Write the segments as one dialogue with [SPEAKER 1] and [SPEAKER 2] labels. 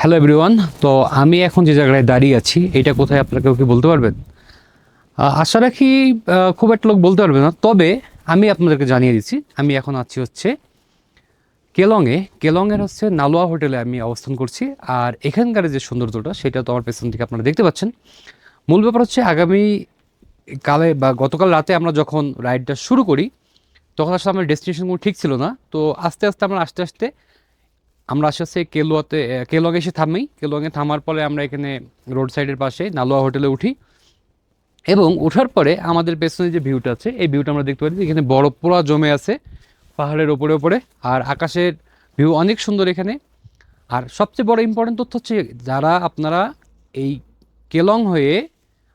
[SPEAKER 1] Hello everyone, তো আমি এখন যে জায়গায় দাঁড়িয়ে আছি, এটা কোথায় আপনারা কেউ কি বলতে পারবেন? আশা রাখি খুব একটা লোক বলতে পারবে না, তবে আমি আপনাদেরকে জানিয়ে দিচ্ছি, আমি এখন আছি হচ্ছে কেলংয়ে। কেলংয়ের হচ্ছে নালোয়া হোটেলে আমি অবস্থান করছি, আর এখানকার যে সৌন্দর্যটা, সেটা তো আমার পেছন থেকে আপনারা দেখতে পাচ্ছেন। মূল ব্যাপার হচ্ছে, আগামী কালে বা গতকাল রাতে আমরা যখন রাইডটা শুরু করি, তখন আসলে আমার ডেস্টিনেশনগুলো ঠিক ছিল না, তো আস্তে আস্তে আমরা আস্তে আস্তে আমরা আস্তে আস্তে কেলুয়াতে কেলং এসে থামি কেলংয়ে থামার পরে আমরা এখানে রোড সাইডের পাশে নালুয়া হোটেলে উঠি। এবং ওঠার পরে আমাদের পেছনে যে ভিউটা আছে, এই ভিউটা আমরা দেখতে পাচ্ছি এখানে বরফ পোড়া জমে আছে পাহাড়ের ওপরে ওপরে, আর আকাশের ভিউ অনেক সুন্দর এখানে। আর সবচেয়ে বড় ইম্পর্টেন্ট তথ্য হচ্ছে যারা আপনারা এই কেলং হয়ে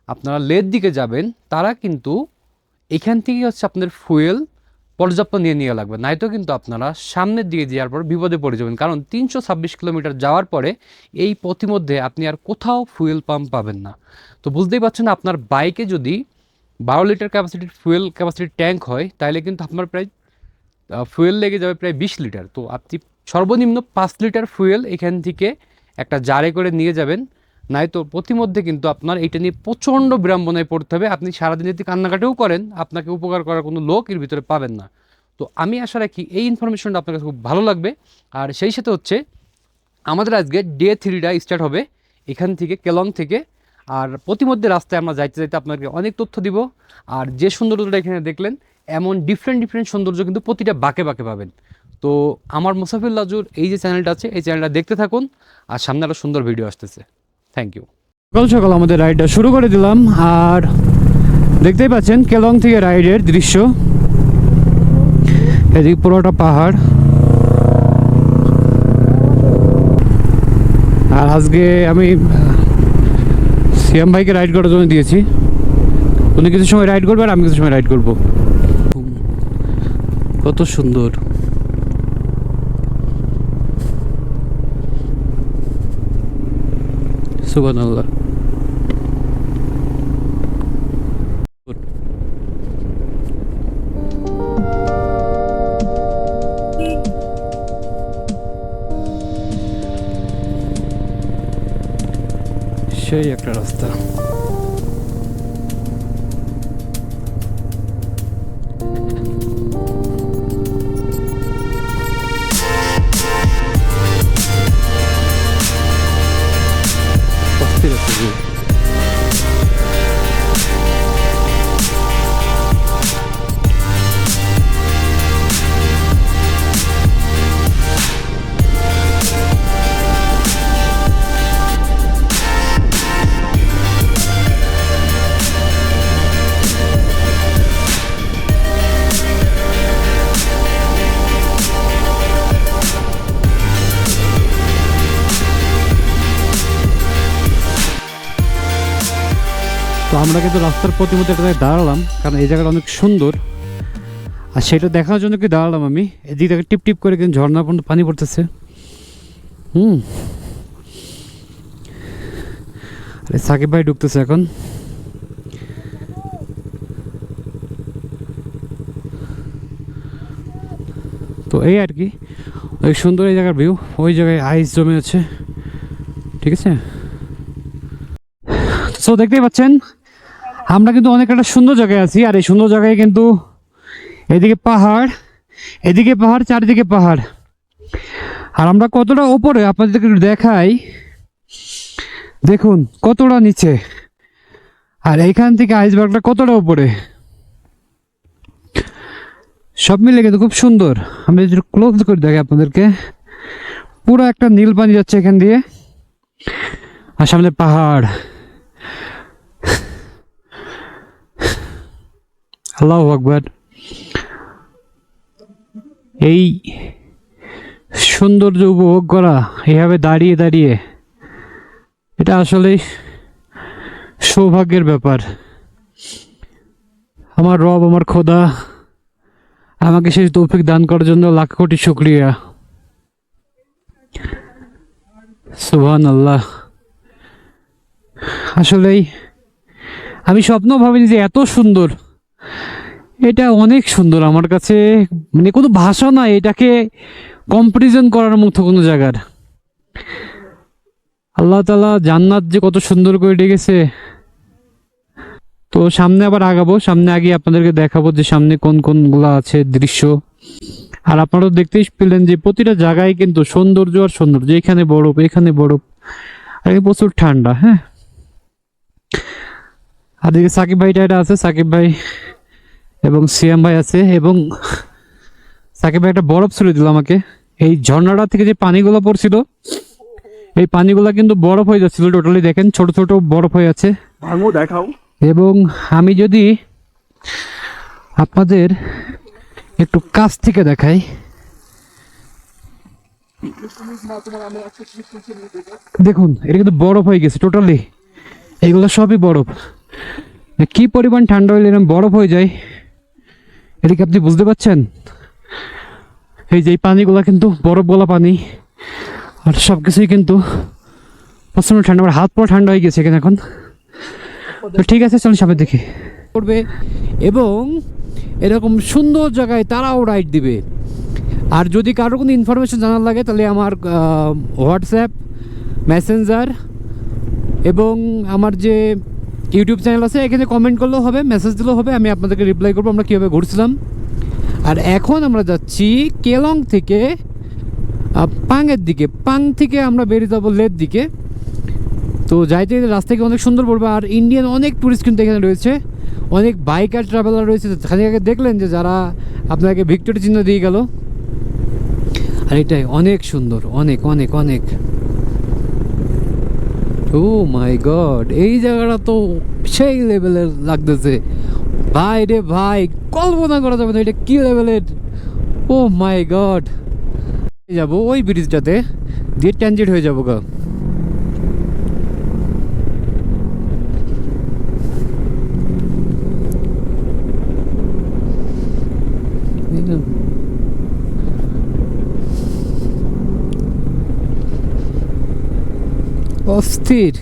[SPEAKER 1] আপনারা লের দিকে যাবেন, তারা কিন্তু এখান থেকে হচ্ছে আপনাদের ফুয়েল পর্যাপ্ত নিয়ে নিয়ে লাগবে। নয়তো কিন্তু আপনারা সামনের দিকে যাওয়ার পর বিপদে পড়ে যাবেন। কারণ তিনশো ছাব্বিশ কিলোমিটার যাওয়ার পরে এই পথিমধ্যে আপনি আর কোথাও ফুয়েল পাম্প পাবেন না। তো বুঝতেই পারছেন আপনার বাইকে যদি বারো লিটার ক্যাপাসিটির ফুয়েল ক্যাপাসিটির ট্যাঙ্ক হয়, তাহলে কিন্তু আপনার প্রায় ফুয়েল লেগে যাবে প্রায় বিশ লিটার। তো আপনি সর্বনিম্ন পাঁচ লিটার ফুয়েল এখান থেকে একটা জারে করে নিয়ে যাবেন। নাই তো প্রতিমধ্যে কিন্তু আপনার এটা নিয়ে প্রচণ্ড বিড়ম্বনায় পড়তে হবে। আপনি সারাদিন যদি কান্নাকাটিও করেন, আপনাকে উপকার করার কোনো লোক এর ভিতরে পাবেন না। তো আমি আশা রাখি এই ইনফরমেশনটা আপনার কাছে খুব ভালো লাগবে। আর সেই সাথে হচ্ছে, আমাদের আজকে ডে থ্রিটা স্টার্ট হবে। এখান থেকে কেলং থেকে। আর প্রতিমধ্যে রাস্তায় আমরা যাইতে যাইতে আপনাকে অনেক তথ্য দিব। আর যে সৌন্দর্যটা এখানে দেখলেন, এমন ডিফারেন্ট ডিফারেন্ট সৌন্দর্য কিন্তু প্রতিটা বাঁকে বাঁকে পাবেন। তো আমার মুসাফির লাজুর এই যে চ্যানেলটা আছে, এই চ্যানেলটা দেখতে থাকুন। আর সামনে আরও সুন্দর ভিডিও আসতেছে। থ্যাংক ইউ সকাল সকাল আমাদের রাইডটা শুরু করে দিলাম আর দেখতেই পাচ্ছেন কেলং থেকে রাইডের দৃশ্য। এদিক পুরোটা পাহাড়। আর আজকে আমি সিয়াম ভাইকে রাইড করার জন্য দিয়েছি। উনি কিছু সময় রাইড করবে আর আমি কিছু সময় রাইড করব। কত সুন্দর। সুবান আল্লাহ আমরা কিন্তু রাস্তার প্রতিমধ্যে একটা দাঁড়ালাম, কারণ এই জায়গাটা অনেক সুন্দর। আর সেটা দেখার জন্য কি দাঁড়ালাম আমি? এদিক থেকে টিপ টিপ করে কিন্তু ঝর্ণা পর্যন্ত পানি পড়তেছে। হুম। আরে সাকিব ভাই ঢুকতেছে এখন। তো এই আর কি, ওই সুন্দর এই জায়গার ভিউ, ওই জায়গায় আইস জমে আছে। ঠিক আছে? সো দেখতেই পাচ্ছেন আমরা কিন্তু অনেক একটা সুন্দর জায়গায় আছি, আর এই সুন্দর জায়গায় কিন্তু এদিকে পাহাড় এদিকে পাহাড়, চারিদিকে পাহাড়। আর আমরা কতটা ওপরে আপনাদেরকে একটু দেখাই। দেখুন, কতটা নিচে। আর এইখান থেকে আইসবার্গটা কতটা উপরে সব মিলে কিন্তু খুব সুন্দর। আমি যদি ক্লোজ করে দেখি আপনাদেরকে। পুরো একটা নীল পানি যাচ্ছে এখান দিয়ে। আর সামনে পাহাড়। আল্লাহ আকবর। এই সৌন্দর্য উপভোগ করা, এইভাবে দাঁড়িয়ে দাঁড়িয়ে, এটা আসলেই সৌভাগ্যের ব্যাপার। আমার রব, আমার খোদা, আমাকে সেই তৌফিক দান করার জন্য লাখ কোটি শুক্রিয়া। সুবহান আল্লাহ আসলেই আমি স্বপ্ন ভাবিনি যে এত সুন্দর এটা অনেক সুন্দর আমার কাছে মানে কোনো ভাষা নাই এটাকে কম্পারিজন করার মতো কোনো জায়গার। আল্লাহ তালা জান্নাত যে কত সুন্দর করে ডেকেছে। তো সামনে আবার আগাবো, সামনে আগে আপনাদেরকে দেখাবো যে সামনে কোন কোনগুলো আছে দৃশ্য। আর আপনারা দেখতেই পেলেন যে প্রতিটা জায়গায় কিন্তু সৌন্দর্য আর সৌন্দর্য, এখানে বরফ এখানে বরফ, আর প্রচুর ঠান্ডা হ্যাঁ। আর এদিকে সাকিব ভাইটা এটা আছে, সাকিব ভাই। এবং সিয়াম ভাই আছে এবং সাকিব ভাই একটা বরফ ছুড়ে দিল আমাকে। এই ঝর্ণাটা থেকে যে পানিগুলো পড়ছিল এই পানিগুলো কিন্তু বরফ হয়ে যাচ্ছিল টোটালি দেখেন ছোট ছোট বরফ হয়ে আছে।
[SPEAKER 2] দেখাও।
[SPEAKER 1] এবং আমি যদি আপনাদের একটু কাছ থেকে দেখাই। দেখুন এটা কিন্তু বরফ হয়ে গেছে টোটালি এগুলো সবই বরফ। কি পরিমাণ ঠান্ডা হইলে এরকম বরফ হয়ে যায়। এটা কি আপনি বুঝতে পারছেন? এই যে পানিগুলো কিন্তু বরফ গলা পানি। আর সব কিছুই কিন্তু প্রচণ্ড ঠান্ডা, আমার হাত পা ঠান্ডা হয়ে গেছে এখানে এখন। তো ঠিক আছে, চলুন সামনের দিকে। করবে এবং এরকম সুন্দর জায়গায় তারাও রাইড দিবে। আর যদি কারও কোনো ইনফরমেশন জানার লাগে, তাহলে আমার হোয়াটসঅ্যাপ মেসেঞ্জার এবং আমার যে ইউটিউব চ্যানেল আছে, এখানে কমেন্ট করলেও হবে মেসেজ দিলেও হবে, আমি আপনাদেরকে রিপ্লাই করব আমরা কীভাবে ঘুরছিলাম। আর এখন আমরা যাচ্ছি কেলং থেকে পাংয়ের দিকে। পাং থেকে আমরা বেরিয়ে যাব লের দিকে। তো যাইতে রাস্তা অনেক সুন্দর পড়বে, আর ইন্ডিয়ান অনেক ট্যুরিস্ট কিন্তু এখানে রয়েছে। অনেক বাইকার ট্রাভেলার রয়েছে খালি আগে দেখলেন যে যারা আপনাকে ভিক্টোরি চিহ্ন দিয়ে গেল। আর এটাই, অনেক সুন্দর, অনেক অনেক অনেক। ও মাই গড এই জায়গাটা তো সেই লেভেলের লাগতেছে। ভাই রে ভাই, কল্পনা করা যাবে না এটা কি লেভেলের ও মাই গড যাব ওই ব্রিজটাতে দিয়ে ট্যানজেট হয়ে যাব গা। অস্থির।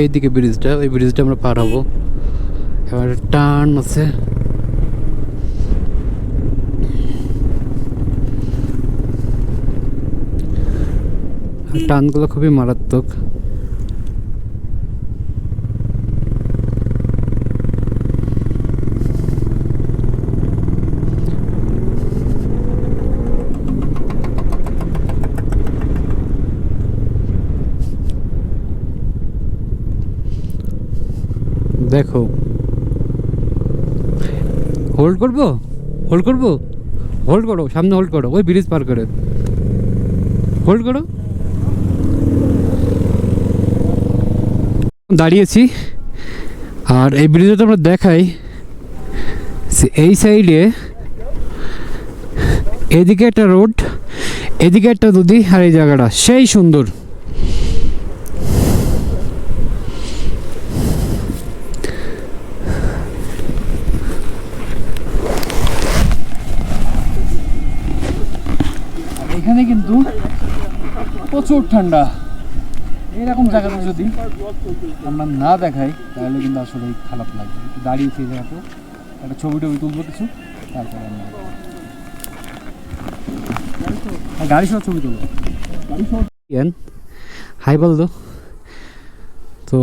[SPEAKER 1] এইদিকে ব্রিজটা ওই ব্রিজটা আমরা পার হব। এবার টার্ন আছে। টানগুলো খুবই মারাত্মক। দেখো। হোল্ড করব? হোল্ড করব? হোল্ড করো, সামনে হোল্ড করো, ওই ব্রিজ পার করে। হোল্ড করো? দাঁড়িয়েছি। আর এই ব্রিজে তো আমরা দেখাই এই সাইডে এদিকে একটা রোড, এদিকে একটা নদী আর এই জায়গাটা। সেই সুন্দর। এখানে কিন্তু প্রচুর ঠান্ডা। এরকম জায়গাতে যদি আমরা না দেখাই, তাহলে কিন্তু আসলে খারাপ লাগবে। একটু দাঁড়িয়েছি এই জায়গাতে একটা ছবি টবি তুলবো কিছু, তারপরে আমরা গাড়ি সহ ছবি তুলবো। হাই বলতো তো।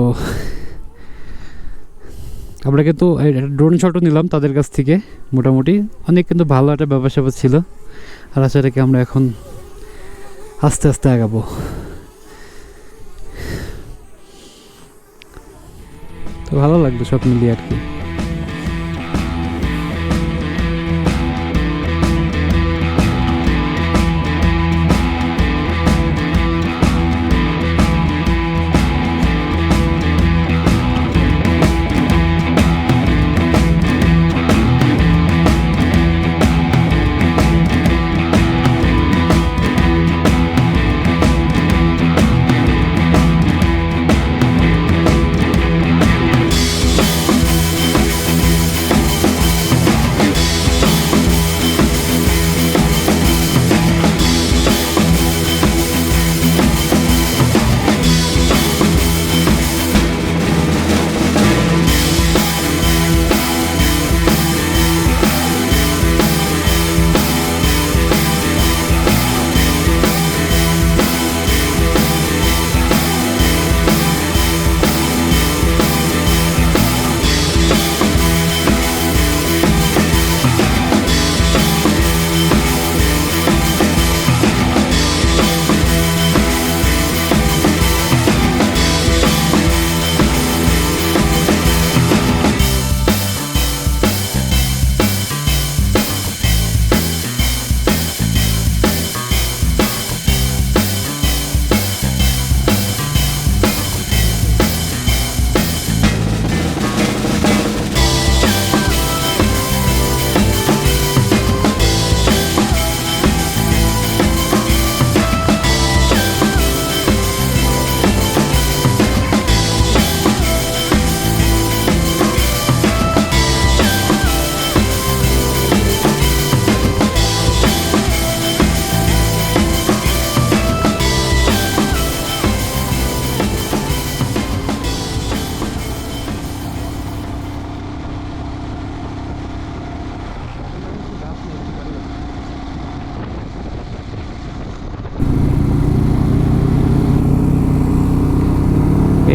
[SPEAKER 1] আমরা কিন্তু ড্রোন শটও নিলাম তাদের কাছ থেকে, মোটামুটি। অনেক কিন্তু ভালো একটা ব্যবসা ছিল। আর আসলে রেখে আমরা এখন আস্তে আস্তে আগাবো। তো ভালো লাগবে সব মিলিয়ে আর কি।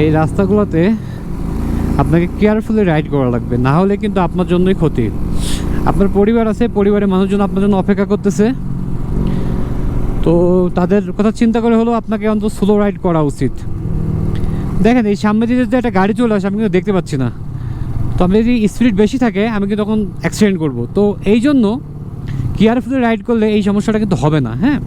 [SPEAKER 1] এই রাস্তাগুলোতে আপনাকে কেয়ারফুলি রাইড করা লাগবে। না হলে কিন্তু আপনার জন্যই ক্ষতি। আপনার পরিবার আছে, পরিবারের মানুষজন আপনার জন্য অপেক্ষা করতেছে। তো তাদের কথা চিন্তা করে হলেও আপনাকে অন্তত স্লো রাইড করা উচিত। দেখেন, এই সামনে যদি একটা গাড়ি চলে আসে, আমি কিন্তু দেখতে পাচ্ছি না। তো আমি যদি স্পিড বেশি থাকে, আমি কিন্তু তখন অ্যাক্সিডেন্ট করব। তো এই জন্য কেয়ারফুলি রাইড করলে এই সমস্যাটা কিন্তু হবে না হ্যাঁ?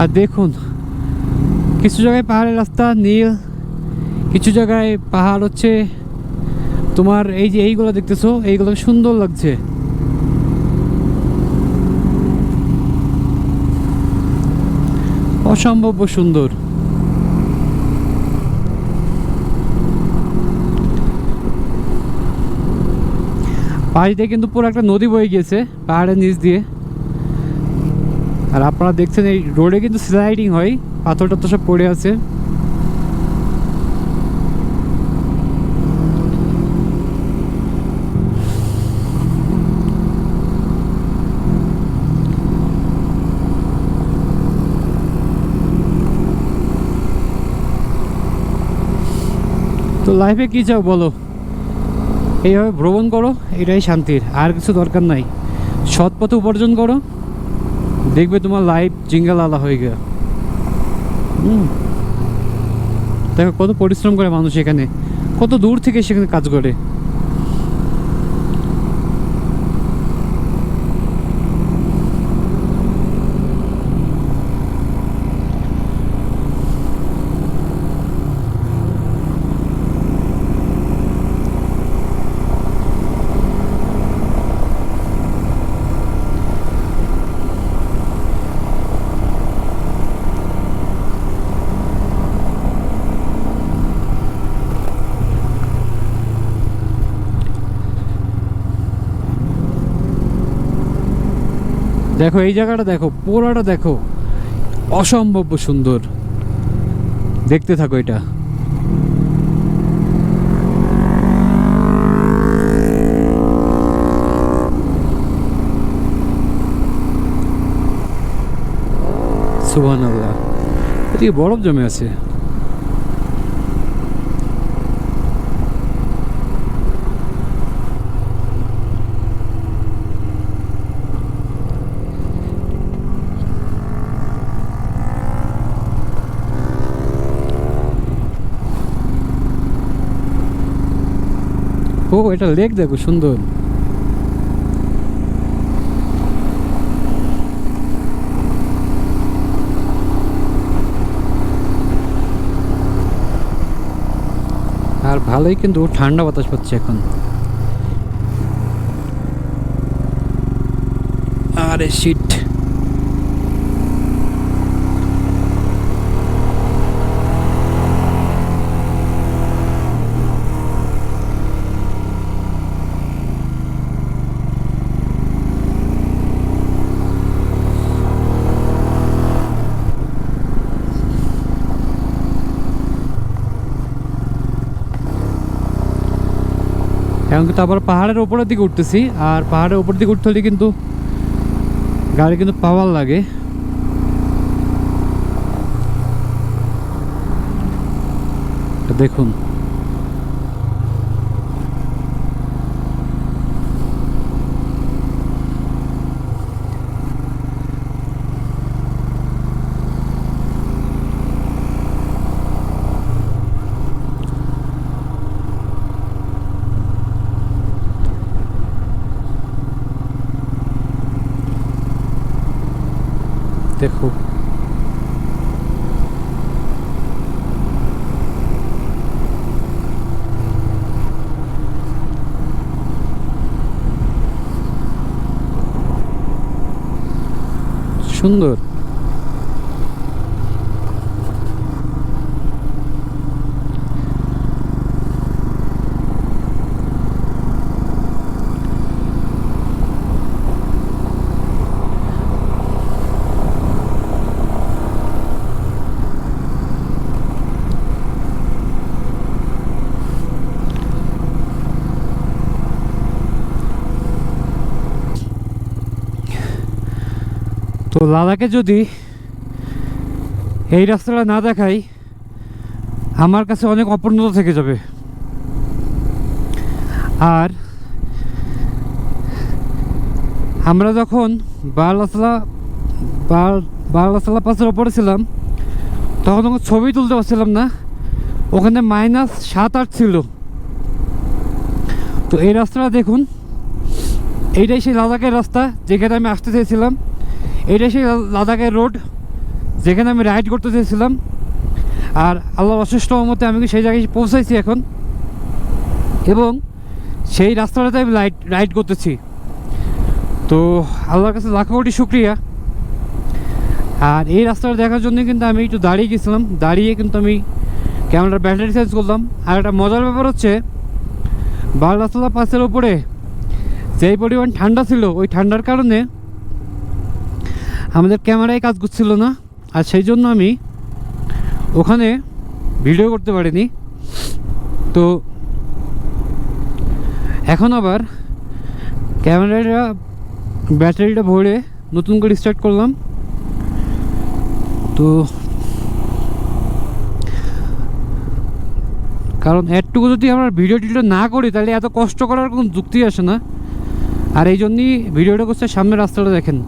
[SPEAKER 1] আর দেখুন, কিছু জায়গায় পাহাড়ের রাস্তা, নীল, কিছু জায়গায় পাহাড় হচ্ছে তোমার এই যে এইগুলো দেখতেছো, এইগুলো সুন্দর লাগছে। অসম্ভব সুন্দর। পাশ দিয়ে কিন্তু পুরো একটা নদী বয়ে গিয়েছে, পাহাড়ের নিচ দিয়ে। আর আপনারা দেখছেন এই রোডে কিন্তু স্লাইডিং হয় পাথর টাথর সব পড়ে আছে। তো লাইফে কী চাও বলো? এইভাবে ভ্রমণ করো, এটাই শান্তির, আর কিছু দরকার নাই। সৎ পথে উপার্জন করো। দেখবে তোমার লাইফ জিঙ্গাল আলা হয়ে গেল। হুম। দেখো কত পরিশ্রম করে মানুষ এখানে, কত দূর থেকে সেখানে কাজ করে। দেখো, এই জায়গাটা দেখো পোড়াটা দেখো। অসম্ভব সুন্দর। দেখতে থাকো এটা। সুবহান আল্লাহ এদিকে বরফ জমে আছে। ও এটা লেক দেখো সুন্দর। আর ভালোই কিন্তু ঠান্ডা বাতাস পাচ্ছে এখন। আরে শিট এখন কিন্তু আবার পাহাড়ের ওপরের দিকে উঠতেছি, আর পাহাড়ের ওপর দিকে উঠতে হলে কিন্তু গাড়ি কিন্তু পাওয়ার লাগে। এটা দেখুন দেখো সুন্দর।
[SPEAKER 2] লাদাখে যদি এই রাস্তাটা না দেখাই, আমার কাছে অনেক অপূর্ণতা থেকে যাবে। আর আমরা যখন বারলাসলা বারলাসলা পাশের ওপরে ছিলাম, তখন তখন ছবি তুলতে পারছিলাম না। ওখানে মাইনাস সাত আট ছিল। তো এই রাস্তাটা দেখুন এইটাই সেই লাদাখের রাস্তা, যেখানে আমি আসতে চেয়েছিলাম। এইটাই সেই লাদাখের রোড যেখানে আমি রাইড করতে চেয়েছিলাম। আর আল্লাহর অশেষ মতে আমি সেই জায়গায় পৌঁছাইছি এখন। এবং সেই রাস্তাটাতে আমি লাইট রাইড করতেছি। তো আল্লাহর কাছে লাখো কোটি শুক্রিয়া। আর এই রাস্তাটা দেখার জন্য কিন্তু আমি একটু দাঁড়িয়ে গেছিলাম। দাঁড়িয়ে কিন্তু আমি ক্যামেরার ব্যাটারি চেঞ্জ করলাম। আর একটা মজার ব্যাপার হচ্ছে বারলাতলা পাসের ওপরে যেই পরিমাণ ঠান্ডা ছিল, ওই ঠান্ডার কারণে আমাদের ক্যামেরায় কাজ করছিল না, আর সেই জন্য আমি ওখানে ভিডিও করতে পারিনি। তো এখন আবার ক্যামেরাটা, ব্যাটারিটা ভরে নতুন করে স্টার্ট করলাম। তো কারণ এরটুকু যদি আমরা ভিডিও টিডিও না করি, তাহলে এত কষ্ট করার কোনো যুক্তি আসে না। আর এই জন্যই ভিডিওটা করছে সামনের রাস্তাটা দেখেন।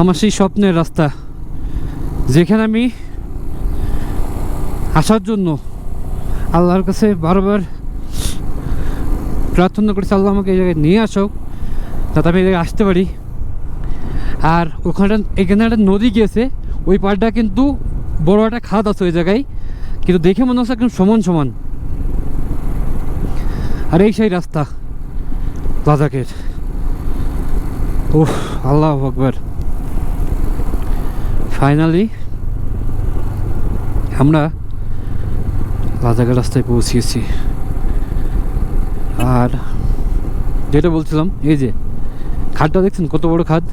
[SPEAKER 2] আমার সেই স্বপ্নের রাস্তা, যেখানে আমি আসার জন্য আল্লাহর কাছে বারবার প্রার্থনা করেছি, আল্লাহ, আমাকে এই জায়গায় নিয়ে আসো, যাতে আমি এই জায়গায় আসতে পারি। আর ওখানে এখানে একটা নদী গিয়েছে, ওই পাড়টা কিন্তু বড় একটা খাদ আছে ওই জায়গায়, কিন্তু দেখে মনে হচ্ছে একদম সমান সমান। আর এই সেই রাস্তা লাদাখের। ওহ আল্লাহ আকবর। ফাইনালি আমরা লাদাখের রাস্তায় পৌঁছিয়েছি। আর যেটা বলছিলাম, এই যে খাদটা দেখছেন কত বড় খাদ?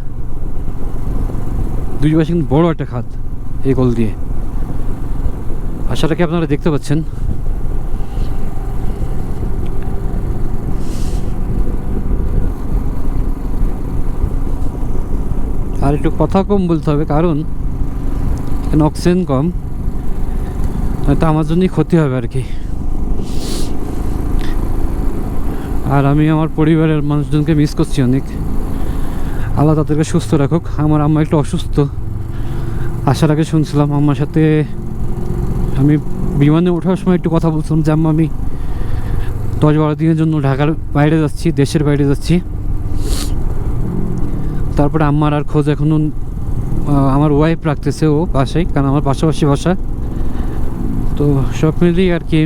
[SPEAKER 2] দুই পাশে কিন্তু বড় একটা খাদ এই কল দিয়ে। আশাটাকে আপনারা দেখতে পাচ্ছেন। আর একটু কথা কম বলতে হবে, কারণ এখানে অক্সিজেন কম। হয়তো আমার জন্যই ক্ষতি হবে আর কি। আর আমি আমার পরিবারের মানুষজনকে মিস করছি অনেক। আল্লাহ তাদেরকে সুস্থ রাখুক। আমার আম্মা একটু অসুস্থ। আসার আগে শুনছিলাম আম্মার সাথে আমি বিমানে ওঠার সময় একটু কথা বলছিলাম যে, আম্মা, আমি দশ বারো দিনের জন্য ঢাকার বাইরে যাচ্ছি, দেশের বাইরে যাচ্ছি। তারপরে আম্মার আর খোঁজ এখনও আমার ওয়াইফ রাখতেছে ও পাশেই, কারণ আমার পাশাপাশি বাসা। তো সব মিলিয়ে আর কি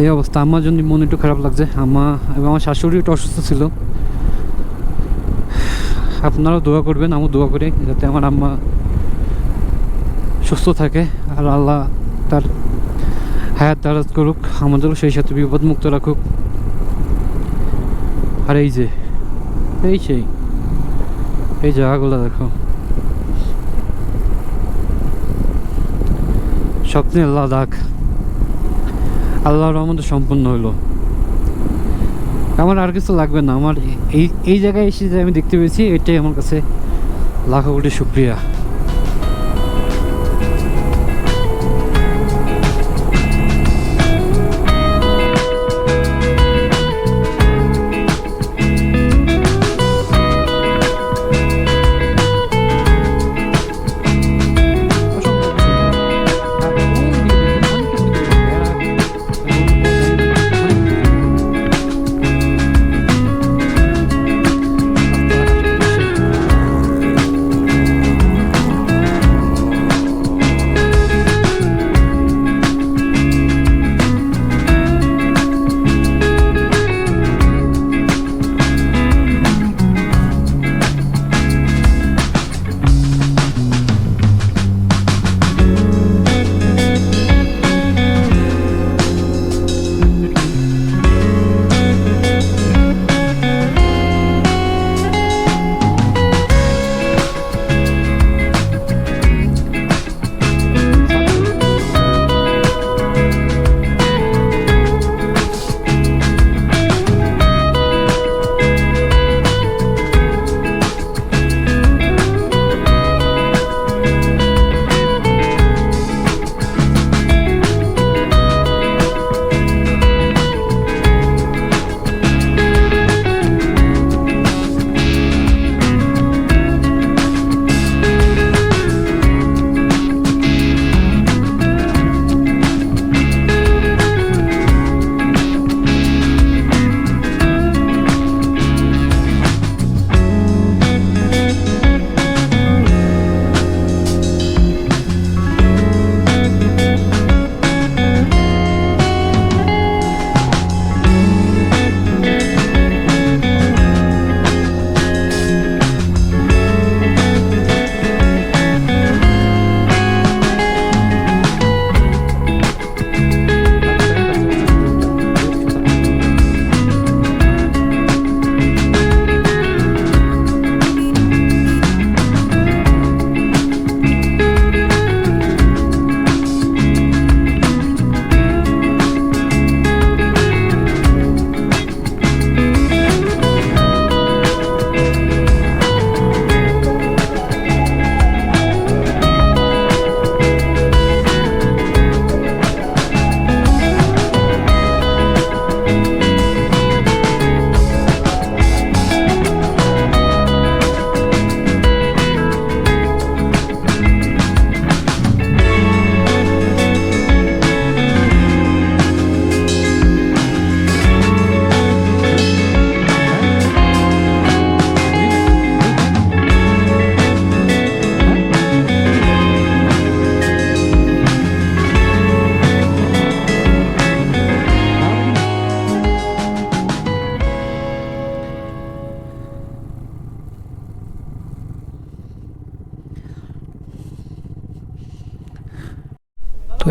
[SPEAKER 2] এই অবস্থা। আমার জন্য মন একটু খারাপ লাগছে। আমা এবং আমার শাশুড়ি একটু অসুস্থ ছিল। আপনারাও দোয়া করবেন, আমিও দোয়া করি যাতে আমার আম্মা সুস্থ থাকে আর আল্লাহ তার হায়াত দারাজ করুক, আমাদেরও সেই সাথে বিপদ মুক্ত রাখুক। আর এই যে, এই সেই। এই জায়গাগুলো দেখো। স্বপ্নের লাদাখ। আল্লাহর রহমতে সম্পূর্ণ হইল। আমার আর কিছু লাগবে না। আমার এই এই জায়গায় এসে যে আমি দেখতে পেয়েছি, এটাই আমার কাছে লাখো কোটি শুক্রিয়া।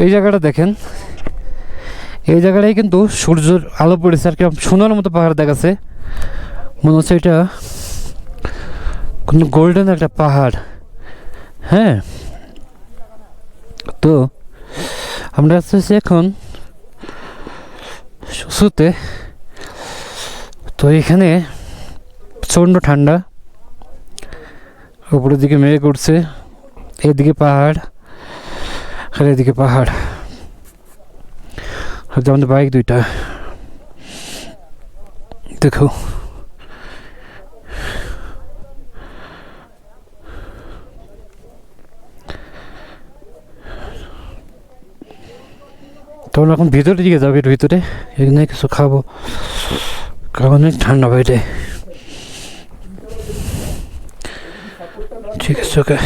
[SPEAKER 2] এই জায়গাটা দেখেন। এই জায়গাটাই কিন্তু সূর্যের আলো পড়েছে আর কি সোনার মতো পাহাড় দেখাচ্ছে। মনে হচ্ছে এটা কোনো গোল্ডেন একটা পাহাড়। হ্যাঁ। তো আমরা আসতেছি এখন সুসুতে তো এখানে প্রচণ্ড ঠান্ডা। উপরের দিকে মেঘ উঠছে, এদিকে পাহাড়। আর এদিকে পাহাড়। আর বাইক দুইটা। দেখো। তোমরা এখন ভিতরে দিকে যাবে ভিতরে। এখানে কিছু খাব। কারণ অনেক ঠান্ডা বাইরে। ঠিক আছে, ওকে।